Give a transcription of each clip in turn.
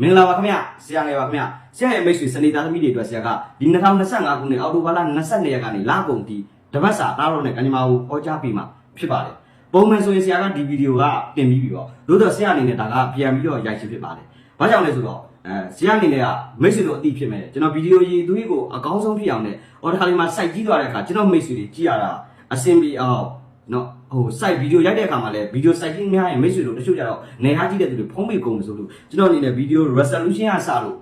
မင်္ဂလာပါခင်ဗျဆရာငယ်ပါခင်ဗျဆရာရဲ့မိတ်ဆွေစနေသားသမီးတွေအတွက်ဆရာကဒီ2025ခုနှစ်အောက်တိုဘာလ22ရက်ကနေလကုန်ထိတပတ်စာသားတော်နဲ့ကညီမကိုဟောကြားပေးမှာဖြစ်ပါတယ်ပုံမှန်ဆိုရင်ဆရာကဒီဗီဒီယိုကတင်ပြီးပြီပေါ့သို့တော့ဆရာအနေနဲ့ဒါကပြန်ပြီးတော့ရိုက်ရှင်းဖြစ်ပါတယ်ဘာကြောင့်လဲဆိုတော့အဲဆရာအနေနဲ့ကမိတ်ဆွေတို့အသိဖြစ်မယ်ကျွန်တော်ဗီဒီယိုရည်သူကြီးကိုအကောင်းဆုံးဖြစ်အောင်နဲ့ဟောတစ်ခါလေးမှစိုက်ကြည့်သွားတဲ့အခါကျွန်တော်မိတ်ဆွေတွေကြည့်ရတာအဆင်ပြေအောင်နော် ဟို site video ရိုက်တဲ့အခါမှာလည်း video site ကြီးများရင်မိတ်ဆွေတို့တချို့ကြတော့နေထားကြည့်တဲ့သူတွေဖုံးမိကုန်လို့ဆိုလို့ကျွန်တော်အနေနဲ့ video resolution ကစလို့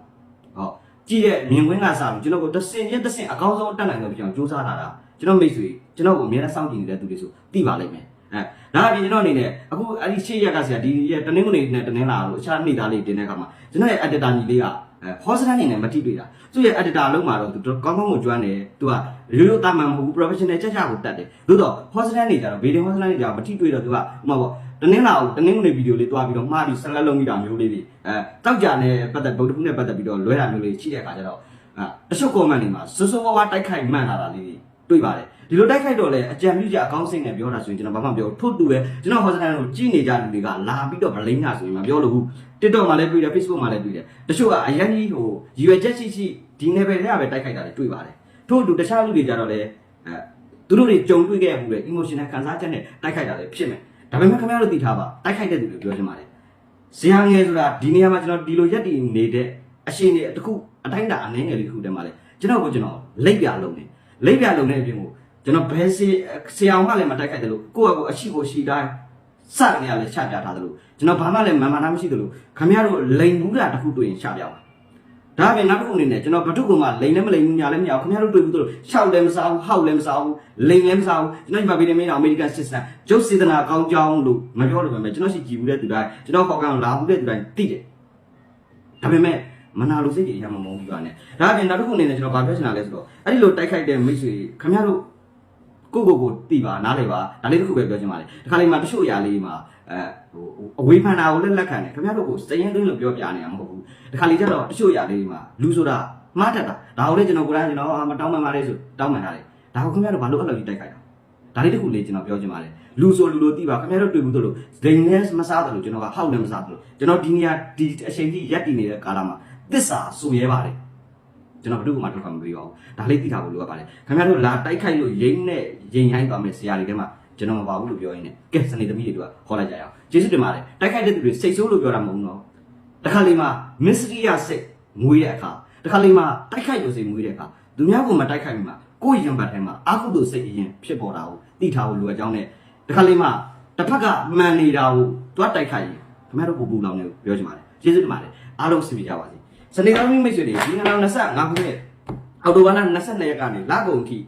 ဟောကြည့်တဲ့မြင်ကွင်းကစလို့ကျွန်တော်ကိုတစ်စင်ချင်းတစ်စင်အကောင်းဆုံးအတက်နိုင်ဆုံးဖြစ်အောင်စူးစမ်းလာတာကျွန်တော်မိတ်ဆွေကျွန်တော်ကိုအများနဲ့စောင့်ကြည့်နေတဲ့သူတွေဆိုသိပါလိမ့်မယ်အဲဒါအပြင်ကျွန်တော်အနေနဲ့အခုအဲ့ဒီရှေ့ရက်ကဆရာဒီရက်တနင်္ဂနွေနဲ့တနင်္လာလို့အခြားနေ့သားလေးတင်တဲ့အခါမှာကျွန်တော်ရဲ့ editor ညီလေးက အဲ host အနေနဲ့မထိတွေ့တာသူ့ရဲ့ editor လုံးမှာတော့သူကောင်းကောင်းကိုကျွမ်းတယ်သူကရိုးရိုးတာမန်မဟုတ်ဘူး professional ချက်ချက်ကိုတတ်တယ်သို့တော့ host နေကြတော့ video host နေကြတော့မထိတွေ့တော့သူကဥပမာပေါ့တနင်္လာကိုတနင်္ဂနွေဗီဒီယိုလေးတွားပြီးတော့မှားပြီးဆက်လက်လုံးမိတာမျိုးလေးတွေအဲတောက်ကြနဲ့ပတ်သက်ဗုဒ္ဓဘုနဲ့ပတ်သက်ပြီးတော့လွဲတာမျိုးလေးရှိတဲ့အခါကျတော့အဲတချို့ comment တွေမှာစိုးစိုးဝါးဝါတိုက်ခိုက်မှန်လာတာလေးတွေတွေ့ပါတယ် ဒီလိုတိုက်ခိုက်တော့လေအကြံပြုချက်အကောင်းစိတ်နဲ့ပြောတာဆိုရင်ကျွန်တော်ဘာမှမပြောထို့တူပဲကျွန်တော် host ကိုကြည့်နေကြလူတွေကလာပြီးတော့ဗလိမ့်တာဆိုရင်မပြောလို့ဘူး TikTok မှာလည်းတွေ့တယ် Facebook မှာလည်းတွေ့တယ်တချို့ကအရင်ကြီးဟိုရည်ရွယ်ချက်ရှိရှိဒီ level တွေကပဲတိုက်ခိုက်တာတွေတွေ့ပါတယ်ထို့အတူတခြားလူတွေကြတော့လေအဲသူတို့တွေကြုံတွေ့ခဲ့မှုလေ emotional ခံစားချက်နဲ့တိုက်ခိုက်တာလည်းဖြစ်မယ်ဒါပေမဲ့ခင်ဗျားတို့သိထားပါတိုက်ခိုက်တဲ့သူတွေပြောချင်ပါတယ်ဇာငယ်ဆိုတာဒီနေရာမှာကျွန်တော်ဒီလိုရက်တည်နေတဲ့အရှင်တွေတခုအတိုင်းတာအနေငယ်လေးတစ်ခုတည်းမှာလေကျွန်တော်ကကျွန်တော်လိပ်ပြလုံးနေလိပ်ပြလုံးနေအပြင်ကို ကျွန်တော်ဘယ်စီဆရာအောင်ကလည်းမတိုက်ခိုက်တယ်လို့ကိုယ့်အကူအရှိကိုရှိတိုင်းစကနေရလဲချပြထားတယ်လို့ကျွန်တော်ဘာမှလည်းမမှန်တာမရှိတယ်လို့ခင်ဗျားတို့လိန်ဘူးတာတစ်ခုတွေ့ရင်ချပြပါဒါပဲနောက်တစ်ခုအနေနဲ့ကျွန်တော်ဘတုကမှလိန်လည်းမလိန်ဘူးညာလည်းမရဘူးခင်ဗျားတို့တွေ့ဘူးတို့ရှောက်လည်းမစားဘူးဟောက်လည်းမစားဘူးလိန်လည်းမစားဘူးကျွန်တော်ဒီမှာဗီဒီယိုမင်းအောင်အမေရိကန်စစ်စတန်ကျုပ်စေတနာကောင်းကြောင်းလို့မပြောလို့ပဲကျွန်တော်ရှိကြည့်ဘူးတဲ့သူတိုင်းကျွန်တော်ခေါက်ကန်လာဘူးတဲ့သူတိုင်းသိတယ်ဒါပေမဲ့မနာလို့စိတ်ကြီးရမမုန်းဘူးကနဲ့ဒါအပြင်နောက်တစ်ခုအနေနဲ့ကျွန်တော်ဗာပြောချင်တာလဲဆိုတော့အဲ့ဒီလိုတိုက်ခိုက်တဲ့မိတ်ဆွေခင်ဗျားတို့ ကိုကိုကိုတိပါနားလေပါဒါလေးတစ်ခုပဲပြောချင်ပါလေဒီခါလေးမှာတချို့အရာလေးမှာအဲဟိုအဝေးဖန်တာကိုလည်းလက်ခံတယ်ခင်ဗျားတို့ကိုစရင်သွင်းလို့ပြောပြနေတာမဟုတ်ဘူးဒီခါလေးကျတော့တချို့အရာလေးမှာလူဆိုတာမှားတတ်တာဒါကိုလည်းကျွန်တော်ကိုယ်တိုင်ကျွန်တော်မတောင်းမှန်ပါလေဆိုတောင်းမှန်ထားတယ်ဒါကိုခင်ဗျားတို့ဘာလို့အဲ့လိုကြီးတိုက်ခိုက်တာဒါလေးတစ်ခုလေးကျွန်တော်ပြောချင်ပါတယ်လူဆိုလူလိုတိပါခင်ဗျားတို့တွေ့ဘူးတို့လို့ဒိန်နဲ့မစားတယ်လို့ကျွန်တော်ကဟောက်နဲ့မစားတယ်လို့ကျွန်တော်ဒီနေရာဒီအချိန်ကြီးရက်တည်နေတဲ့ကာလမှာသစ္စာဆိုရဲပါတယ် ကျွန်တော်ဘယ်သူမှထောက်ခံမပေးပါဘူးဒါလေးသိထားဖို့လိုအပ်ပါတယ်ခင်ဗျားတို့လာတိုက်ခိုက်လို့ရိမ့်နဲ့ရင်ဟိုင်းသွားမယ်ဆရာတွေထဲမှာကျွန်တော်မပါဘူးလို့ပြောရင်းနဲ့ကဲစနေသမီးတွေကခေါ်လိုက်ကြရအောင်ကျေးဇူးတင်ပါတယ်တိုက်ခိုက်တဲ့သူတွေစိတ်ဆိုးလို့ပြောတာမဟုတ်ဘူးနော်တခါလေးမှာမစ္စရိယစိတ်ငွေတဲ့အခါတခါလေးမှာတိုက်ခိုက်လို့စိတ်ငွေတဲ့အခါသူများကမတိုက်ခိုက်ဘူးမှာကိုယ့်ရင်ဘတ်ထဲမှာအာဟုတုစိတ်အရင်ဖြစ်ပေါ်တာကိုသိထားဖို့လိုအပ်ကြောင်းနဲ့တခါလေးမှာတစ်ဖက်ကမှန်နေတာကိုတွတ်တိုက်ခိုက်ရင်ခင်ဗျားတို့ပူပူလောင်နေပြောချင်ပါတယ်ကျေးဇူးတင်ပါတယ်အားလုံးစီပြကြပါစေ စနေကောင်းမိတ်ဆွေတွေဒီ2025ခုနှစ်အော်တိုဘာလ22ရက်ကနေလကုန်ထိ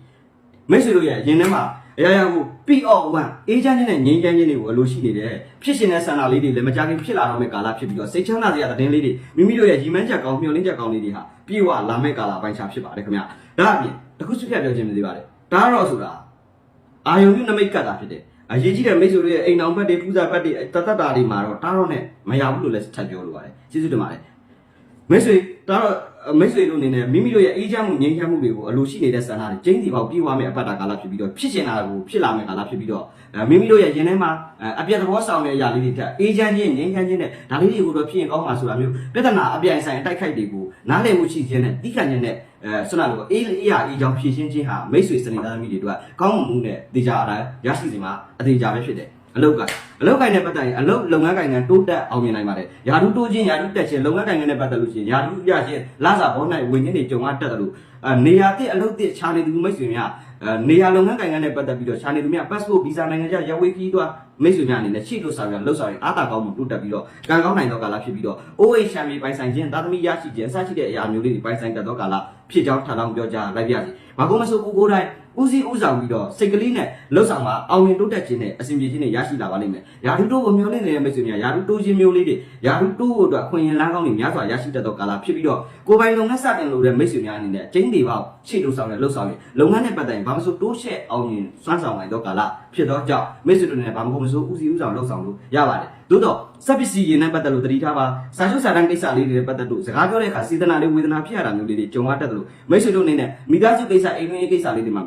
မိတ်ဆွေတို့ရဲ့ရင်ထဲမှာအရာရာကို PO1 အေးချမ်းခြင်းနဲ့ငြိမ်းချမ်းခြင်းတွေကိုအလိုရှိနေတယ်ဖြစ်ရှင်တဲ့ဆန္ဒလေးတွေလည်းမကြခင်ဖြစ်လာတော့မယ့်ကာလဖြစ်ပြီးတော့စိတ်ချမ်းသာစရာသတင်းလေးတွေမိမိတို့ရဲ့ရီမန်းချက်ကောင်းမျှော်လင့်ချက်ကောင်းလေးတွေဟာပြေဝလာမယ့်ကာလပိုင်းခြားဖြစ်ပါတယ်ခင်ဗျာဒါအပြင်တခုစုဖြတ်ပြောခြင်းမသေးပါနဲ့ဒါတော့ဆိုတာအာယုံပြုနမိတ်ကတ်တာဖြစ်တယ်အရေးကြီးတဲ့မိတ်ဆွေတို့ရဲ့အိမ်အောင်ဘက်တွေပူဇာဘက်တွေတသက်တာတွေမှာတော့တားတော့နဲ့မရဘူးလို့လည်းထပ်ပြောလိုပါတယ်ကျေးဇူးတင်ပါတယ် မိတ်ဆွေဒါတော့မိတ်ဆွေတို့အနေနဲ့မိမိတို့ရဲ့အေးချမ်းမှုငြိမ်းချမ်းမှုတွေကိုအလိုရှိနေတဲ့ဆန္ဒတွေကျင်းစီပေါက်ပြေးသွားမယ့်အပတ်တာကာလဖြစ်ပြီးတော့ဖြစ်ရှင်တာကိုဖြစ်လာမယ့်ကာလဖြစ်ပြီးတော့မိမိတို့ရဲ့ရင်ထဲမှာအပြတ်သဘောဆောင်တဲ့အရာလေးတွေတက်အေးချမ်းခြင်းငြိမ်းချမ်းခြင်းနဲ့ဒါလေးတွေကိုတော့ဖြစ်ရင်ကောင်းမှာဆိုတာမျိုးပြဿနာအပြိုင်ဆိုင်အတိုက်ခိုက်တွေကိုနားလည်မှုရှိခြင်းနဲ့တိခတ်ခြင်းနဲ့အဲဆွမ်းနာလို့အေးအေးရာအေးကြောင့်ဖြည့်ရှင်းခြင်းဟာမိတ်ဆွေစနေသားသမီးတွေအတွက်ကောင်းမှုနဲ့တေချာအတိုင်းရရှိစီမှာအသေးချာပဲဖြစ်တယ် အလုတ်ကအလုတ်ကိုင်းနဲ့ပတ်သက်ရင်အလုတ်လုပ်ငန်းကိုင်းကတိုးတက်အောင်မြင်နိုင်ပါတယ်။ယာတုတိုးခြင်းယာတုတက်ခြင်းလုပ်ငန်းကိုင်းနဲ့ပတ်သက်လို့ရှိရင်ယာတုရခြင်းလစာဘောနိုင်ဝင်ခြင်းတွေကြုံရတတ်တယ်လို့အနေရာတစ်အလုတ်တစ်ခြားနေသူမိတ်ဆွေများနေရာလုပ်ငန်းကိုင်းနဲ့ပတ်သက်ပြီးတော့ခြားနေသူများ passport visa နိုင်ငံခြားရပ်ဝေးခီးသွားမိတ်ဆွေများအနေနဲ့ရှိလို့ဆောင်ရလှုပ်ဆောင်ရင်အားသာကောင်းမှုတိုးတက်ပြီးတော့ကံကောင်းနိုင်သောကာလဖြစ်ပြီးတော့ OH ချမ်းမြေပိုင်ဆိုင်ခြင်းသာသမီရရှိခြင်းအစရှိတဲ့အရာမျိုးလေးတွေပိုင်ဆိုင်တတ်သောကာလဖြစ်ကြောင်းထပ်လောင်းပြောကြားလိုက်ပါရစေ။မကုန်းမဆိုကိုကိုတိုင်း ဦးစီးဦးဆောင်ပြီးတော့စိတ်ကလေးနဲ့လှုပ်ဆောင်မှာအောင်မြင်တိုးတက်ခြင်းနဲ့အစဉ်ပြေခြင်းနဲ့ရရှိလာပါလိမ့်မယ်။ယာတုတိုးကိုမျှော်လင့်နေတဲ့မိတ်ဆွေများယာတုတိုးခြင်းမျိုးလေးတွေယာတုတိုးကိုအတွက်အခွင့်အရေးလမ်းကောင်းတွေများစွာရရှိတတ်သောကာလဖြစ်ပြီးတော့ကိုပိုင်လုပ်ငန်းစတင်လို့တဲ့မိတ်ဆွေများအနေနဲ့ကျင်းတွေပေါက်ရှေ့လို့ဆောင်တဲ့လှုပ်ဆောင်ရင်လုပ်ငန်းနဲ့ပတ်သက်ရင်ဘာမဆိုတိုးရှက်အောင်မြင်စွမ်းဆောင်နိုင်သောကာလဖြစ်သောကြောင့်မိတ်ဆွေတို့နဲ့ဘာမကုန်မဆိုဦးစီးဦးဆောင်လှုပ်ဆောင်လို့ရပါတယ်။သို့တော့စက်ပစ္စည်းရင်နဲ့ပတ်သက်လို့တတိထားပါစာချုပ်စာတမ်းကိစ္စလေးတွေနဲ့ပတ်သက်လို့စကားပြောတဲ့အခါစေတနာလေးဝေဒနာဖြစ်ရတာမျိုးလေးတွေကြုံရတတ်တယ်လို့မိတ်ဆွေတို့အနေနဲ့မိသားစုကိစ္စအိမ်တွင်းကိစ္စလေးတွေမှာ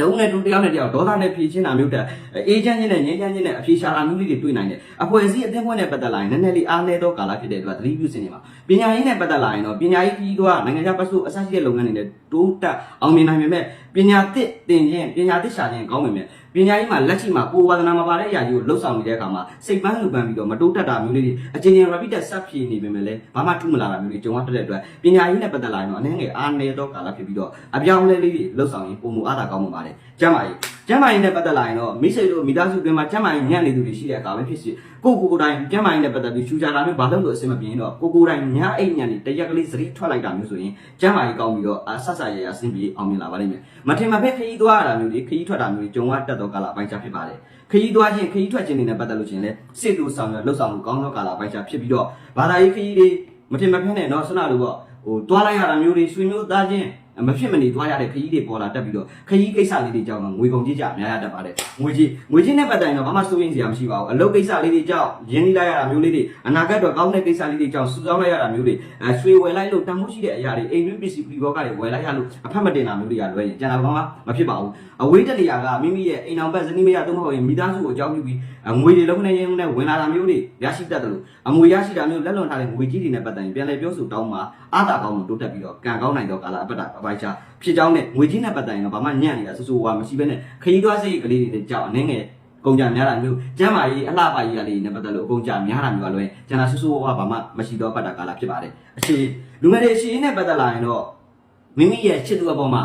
တုံးနဲ့တူတယောက်နဲ့တယောက်ဒေါသနဲ့ဖြည့်ချင်းတာမျိုးတက်အေးချမ်းချင်းနဲ့ငြိမ်းချမ်းချင်းနဲ့အဖြေရှာတာမျိုးလေးတွေတွေ့နိုင်တယ်အဖွဲ့အစည်းအသင်းဖွဲ့နဲ့ပတ်သက်လာရင်နည်းနည်းလေးအားနည်းသောကာလဖြစ်တဲ့အတွက်သတိပြုစင်နေပါပညာရေးနဲ့ပတ်သက်လာရင်တော့ပညာရေးကြီးကနိုင်ငံခြားပတ်စုအစရှိတဲ့လုပ်ငန်းတွေနဲ့တိုးတက်အောင်မြင်နိုင်ပေမဲ့ပညာသစ်သင်ခြင်းပညာသစ်ရှာခြင်းကောင်းပေမဲ့ပညာရေးမှာလက်ရှိမှာကိုယ်ဝါသနာမပါတဲ့အရာကြီးကိုလှုပ်ဆောင်နေတဲ့အခါမှာစိတ်ပန်းလူပန်းပြီးတော့မတိုးတက်တာမျိုးလေးတွေအချင်းချင်း repeat ဆက်ဖြည့်နေပေမဲ့လည်းဘာမှထူးမလာတာမျိုးတွေကြုံရတဲ့အတွက်ပညာရေးနဲ့ပတ်သက်လာရင်တော့အနည်းငယ်အားနည်းသောကာလဖြစ်ပြီးတော့အပြောင်းအလဲလေးတွေလှုပ်ဆောင်ရင်ပုံမူအားသာကောင်းမှာပါတယ်ကျမ်းပါရေး ကျမ်းမာရေးနဲ့ပတ်သက်လာရင်တော့မိတ်ဆွေတို့မိသားစုတွင်မှာကျမ်းမာရေးညံ့နေသူတွေရှိတဲ့အခါပဲဖြစ်စီကိုကိုကိုယ်တိုင်ကျမ်းမာရေးနဲ့ပတ်သက်ပြီးရှူချတာမျိုးဘာလို့လို့အဆင်မပြေရင်တော့ကိုကိုယ်တိုင်ညအိတ်ညံ့နေတရက်ကလေးစရီထွက်လိုက်တာမျိုးဆိုရင်ကျမ်းမာရေးကောင်းပြီးတော့အဆက်ဆက်ရရအဆင်ပြေအောင်မြင်လာပါလိမ့်မယ်မထင်မှပဲခရီးသွားရတာမျိုးတွေခရီးထွက်တာမျိုးတွေကြုံရတတ်သောကာလအပိုင်းခြားဖြစ်ပါတယ်ခရီးသွားခြင်းခရီးထွက်ခြင်းတွေနဲ့ပတ်သက်လို့ရှင်လဲစိတ်တူဆောင်ရလှုပ်ဆောင်မှုကောင်းသောကာလအပိုင်းခြားဖြစ်ပြီးတော့ဘာသာရေးခရီးတွေမထင်မဖက်နဲ့တော့ဆွနာလို့ပေါ့ဟိုသွားလိုက်ရတာမျိုးတွေဆွေမျိုးသားချင်း မဖြစ်မနေသွားရတဲ့ခရီးတွေပေါ်လာတက်ပြီးတော့ခရီးကိစ္စလေးတွေကြောင့်တော့ငွေကုန်ကြီးကြအများရတတ်ပါတယ်ငွေကြီးငွေကြီးနဲ့ပတ်သက်ရင်တော့ဘာမှစိုးရိမ်စရာမရှိပါဘူးအလုပ်ကိစ္စလေးတွေကြောင့်ရင်းနှီးလိုက်ရတာမျိုးလေးတွေအနာဂတ်တော့ကောင်းတဲ့ကိစ္စလေးတွေကြောင့်စုဆောင်းလိုက်ရတာမျိုးတွေအဲရွှေဝယ်လိုက်လို့တန်ဖိုးရှိတဲ့အရာတွေအိမ်တွင်းပစ္စည်းပရိဘောကတွေဝယ်လိုက်ရလို့အဖက်မတင်တာမျိုးတွေကလွယ်ရင်ကျန်တာဘာမှမဖြစ်ပါဘူးအဝေးတက်နေရကမိမိရဲ့အိမ်အောင်ဘက်ဇနီးမရတော့မဟုတ်ရင်မိသားစုကိုအကြောင်းပြုပြီးငွေတွေလုံးနဲ့ရင်းနဲ့ဝင်လာတာမျိုးတွေရရှိတတ်တယ်လို့အငွေရရှိတာမျိုးလက်လွန်ထားတဲ့ငွေကြီးတွေနဲ့ပတ်သက်ရင်ပြန်လည်ပြောဆိုတောင်းမှာအားသာကောင်းမှုတိုးတက်ပြီးတော့ကံကောင်းနိုင်တော့ကာလအပတ္တအပိုက်ချဖြစ်ကြောင်းနဲ့ငွေကြီးနဲ့ပတ်သက်ရင်တော့ဘာမှညံ့နေတာဆူဆူဝါမရှိဘဲနဲ့ခရီးသွားစိတ်ကလေးတွေကြောင့်အနေငယ်ကုန်ကြများတာမျိုးကျမ်းမာရေးအလှပကြီးကလေးနဲ့ပတ်သက်လို့အကုန်ကြများတာမျိုးကလွယ်ကျန်တာဆူဆူဝါဘာမှမရှိတော့ပတ်တာကာလဖြစ်ပါတယ်အရှိလူငယ်တွေအရှိနဲ့ပတ်သက်လာရင်တော့မိမိရဲ့ချစ်သူအပေါ်မှာ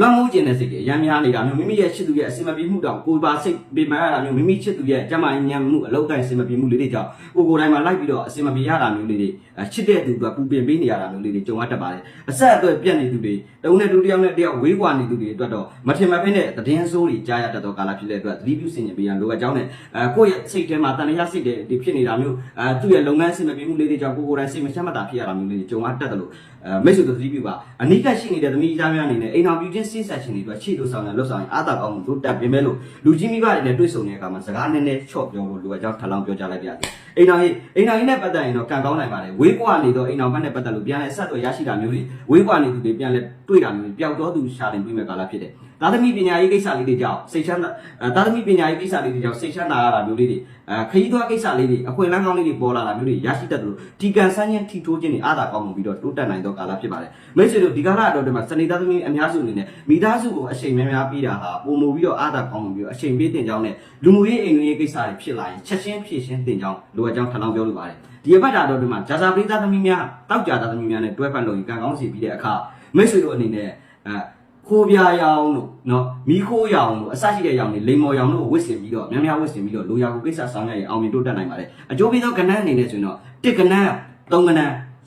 လွမ်းမိုးခြင်းတဲ့စိတ်ကြီးအများများနေတာမျိုးမိမိရဲ့ချစ်သူရဲ့အစင်မပြေမှုတောင်ကိုယ်ပါစိတ်ပေမှရတာမျိုးမိမိချစ်သူရဲ့ကျမ်းမာရေးညံမှုအလောက်တိုင်းအစင်မပြေမှုလေးတွေကြောင့်ကိုကိုယ်တိုင်မှာလိုက်ပြီးတော့အစင်မပြေရတာမျိုးလေးတွေချစ်တဲ့သူကပူပင်ပေးနေရတာမျိုးလေးတွေကြုံရတတ်ပါတယ်အဆက်အသွယ်ပြတ်နေသူတွေတုံးနဲ့တူတယောက်နဲ့တယောက်ဝေးကွာနေသူတွေအတွက်တော့မထင်မှတ်ဖ ೇನೆ သတင်းဆိုးတွေကြားရတတ်သောကာလဖြစ်တဲ့အတွက်သတိပြုစင်ကြင်ပေးရန်လိုအပ်ကြောင်းနဲ့အဲကိုယ့်ရဲ့စိတ်ထဲမှာတန်လျာစိတ်တွေဒီဖြစ်နေတာမျိုးအဲသူ့ရဲ့လုပ်ငန်းအစင်မပြေမှုလေးတွေကြောင့်ကိုကိုယ်တိုင်စိတ်မချမ်းမသာဖြစ်ရတာမျိုးလေးတွေကြုံရတတ်တယ်လို့အဲမိတ်ဆွေတို့သတိပြုပါအနိကရှိနေတဲ့သမီးသားများအနေနဲ့အိမ်တော်ပြုခြင်းစိတ်ဆက်ရှင်တွေအတွက်ခြေလို့ဆောင်ရလို့ဆောင်ရင်အာသာကောင်းမှုတို့တက်ပြင်မဲ့လို့လူကြီးမိဘတွေနဲ့တွေ့ဆုံတဲ့အခါမှာစကားနည်းနည်းချော့ပြောဖို့လိုအပ်ကြောင်းထပ်လောင်းပြောကြလိုက်ပါရစေအိမ်တော်ကြီးအိမ်တော်ကြီးနဲ့ပတ်သက်ရင်တော့ကံကောင်းနိုင်ပါတယ်ဝေးကွာနေတော့အိမ်တော်ဘက်နဲ့ပတ်သက်လို့ပြန်လဲဆက်သွယ်ရရှိတာမျိုးတွေဝေးကွာနေသူတွေပြန်လဲတွေ့တာမျိုးတွေပျောက်တော့သူရှာတင်ပြီးမဲ့ကာလဖြစ်တယ် သာသမီပညာရေးကိစ္စလေးတွေကြောင့်စိတ်ချမ်းသာသာသမီပညာရေးကိစ္စလေးတွေကြောင့်စိတ်ချမ်းသာရတာမျိုးလေးတွေအဲခရီးသွားကိစ္စလေးတွေအခွင့်အလမ်းကောင်းလေးတွေပေါ်လာတာမျိုးတွေရရှိတတ်တယ်လို့ဒီကန်ဆန်းချင်းထီထိုးခြင်းတွေအားသာကောင်းမှုပြီးတော့တိုးတက်နိုင်သောကာလဖြစ်ပါတယ်မိတ်ဆွေတို့ဒီကာလအတော်တည်းမှာစနေသားသမီးအများစုအနေနဲ့မိသားစုကိုအချိန်များများပြီးတာဟာပုံမူပြီးတော့အားသာကောင်းမှုပြီးတော့အချိန်ပေးတင်ကြောင်းနဲ့လူမှုရေးအိမ်တွင်းရေးကိစ္စတွေဖြစ်လာရင်ချက်ချင်းဖြည့်ရှင်းတင်ကြောင်းလိုအပ်ကြောင်းထပ်လောင်းပြောလိုပါတယ်ဒီအပတ်တာတော်တည်းမှာဂျာဇာပရိသတ်သမီးများတောက်ကြသားသမီးများနဲ့တွဲဖက်လို့ရင်ကံကောင်းစီပြီးတဲ့အခါမိတ်ဆွေတို့အနေနဲ့အဲ ခိုးပြားရောင်တို့နော်မီးခိုးရောင်တို့အစရှိတဲ့ရောင်တွေလိမ်မော်ရောင်တို့ဝစ်စင်ပြီးတော့များများဝစ်စင်ပြီးတော့လိုရာကိုကိစ္စဆောင်ရရင်အောင်မြင်တိုးတက်နိုင်ပါတယ်အကျိုးပေးသောကဏ္ဍအနေနဲ့ဆိုရင်တော့တစ်ကဏ္ဍသုံးကဏ္ဍ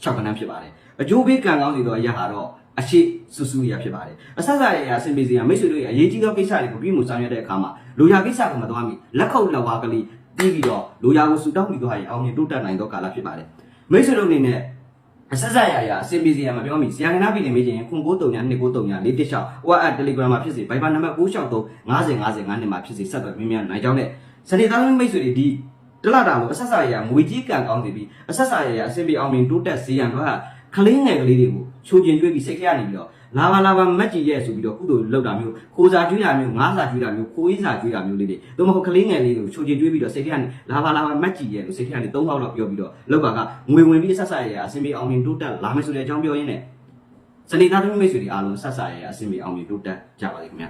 ၆ကဏ္ဍဖြစ်ပါတယ်အကျိုးပေးကံကောင်းစီသောအရာဟာတော့အရှိစုစုရဖြစ်ပါတယ်အဆက်ဆက်ရရအစဉ်ပြေစီရမိတ်ဆွေတို့ရဲ့အရေးကြီးသောကိစ္စတွေကိုပြီးမှုဆောင်ရွက်တဲ့အခါမှာလိုရာကိစ္စကိုမသွားမီလက်ခုပ်လက်ဝါးကလေးပြီးပြီးတော့လိုရာကိုဆူတောင်းပြီးတော့ရင်အောင်မြင်တိုးတက်နိုင်သောကာလဖြစ်ပါတယ်မိတ်ဆွေတို့အနေနဲ့ အဆက်ဆက်ရရအစင်ပီစီရမှာပြောမိဆရာကနာပြည်နေမေးခြင်းခွန်939 239 416 WhatsApp Telegram မှာဖြစ်စေ Viber နံပါတ်963 50 50 9မှာဖြစ်စေဆက်သွယ်မြင်းများနိုင်ကြောင်းနဲ့စနေသားသမီးမိတ်ဆွေတွေဒီတလတာကိုအဆက်ဆက်ရရငွေကြီးကံကောင်းစီပြီးအဆက်ဆက်ရရအစင်ပီအောင်မြင်တိုးတက်စေရန်တော့ကလေးငယ်ကလေးတွေကိုချိုးကျင်ကျွေးပြီးစိတ်ခရနေပြီးတော့ လာပါလာပါမက်ကြီးရဲ့ဆိုပြီးတော့ကုသိုလ်လောက်တာမျိုးခိုးစာကျွေးတာမျိုးငါးစာကျွေးတာမျိုးခိုးရေးစာကျွေးတာမျိုးလေးတွေသို့မဟုတ်ကလေးငယ်လေးတွေကိုချိုးကျင်ကျွေးပြီးတော့စိတ်ခရနေလာပါလာပါမက်ကြီးရဲ့လို့စိတ်ခရနေ၃ခေါက်လောက်ပြောပြီးတော့လောက်ပါကငွေဝင်ပြီးဆက်ဆက်ရရအစင်ပီအောင်မြင်တိုးတက်လာမယ်ဆိုတဲ့အကြောင်းပြောရင်းနဲ့စနေသားသမီးမိတ်ဆွေတွေအားလုံးဆက်ဆာရဲအဆင်ပြေအောင်ပြီးတိုးတက်ကြပါလိမ့်ခင်ဗျာ